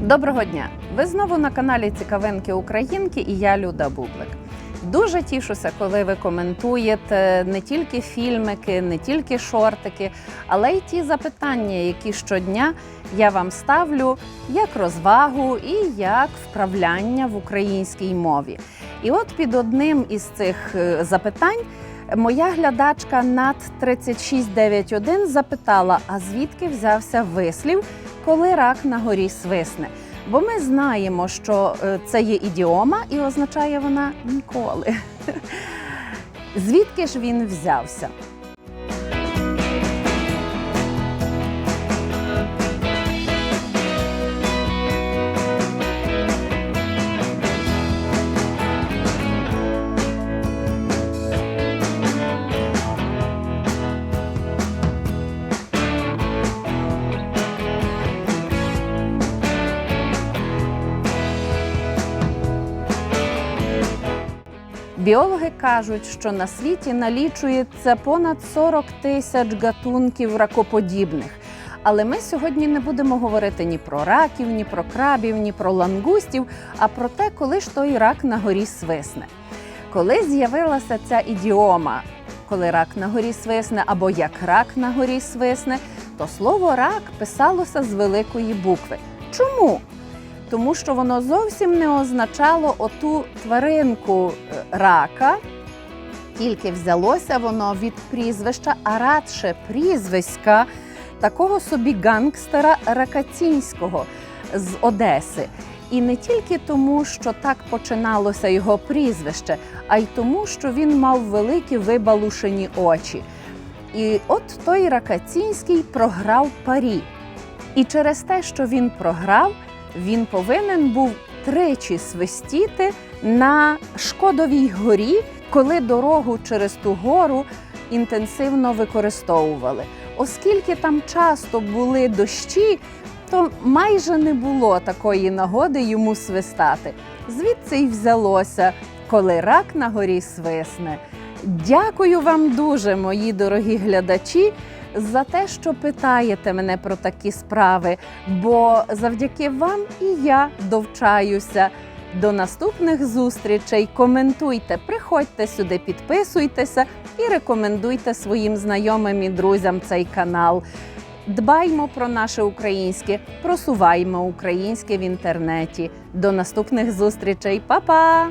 Доброго дня! Ви знову на каналі Цікавинки Українки і я Люда Бублик. Дуже тішуся, коли ви коментуєте не тільки фільмики, не тільки шортики, але й ті запитання, які щодня я вам ставлю як розвагу і як вправляння в українській мові. І от під одним із цих е, запитань моя глядачка над 3691 запитала: а звідки взявся вислів, коли рак на горі свисне? Бо ми знаємо, що е, це є ідіома і означає вона ніколи. Звідки ж він взявся? Біологи кажуть, що на світі налічується понад 40 тисяч гатунків ракоподібних. Але ми сьогодні не будемо говорити ні про раків, ні про крабів, ні про лангустів, а про те, коли ж той рак на горі свисне. Коли з'явилася ця ідіома, коли рак на горі свисне або як рак на горі свисне, то слово рак писалося з великої букви. Чому? Тому що воно зовсім не означало оту тваринку е, рака, тільки взялося воно від прізвища, а радше прізвиська такого собі гангстера Ракацінського з Одеси. І не тільки тому, що так починалося його прізвище, а й тому, що він мав великі вибалушені очі. І от той Ракацінський програв парі. І через те, що він програв, він повинен був тричі свистіти на Шкодовій горі, коли дорогу через ту гору інтенсивно використовували. Оскільки там часто були дощі, то майже не було такої нагоди йому свистати. Звідси й взялося, коли рак на горі свисне. Дякую вам дуже, мої дорогі глядачі, за те, що питаєте мене про такі справи, бо завдяки вам і я довчаюся. До наступних зустрічей. Коментуйте, приходьте сюди, підписуйтеся і рекомендуйте своїм знайомим і друзям цей канал. Дбаймо про наше українське, просуваймо українське в інтернеті. До наступних зустрічей, Па-па!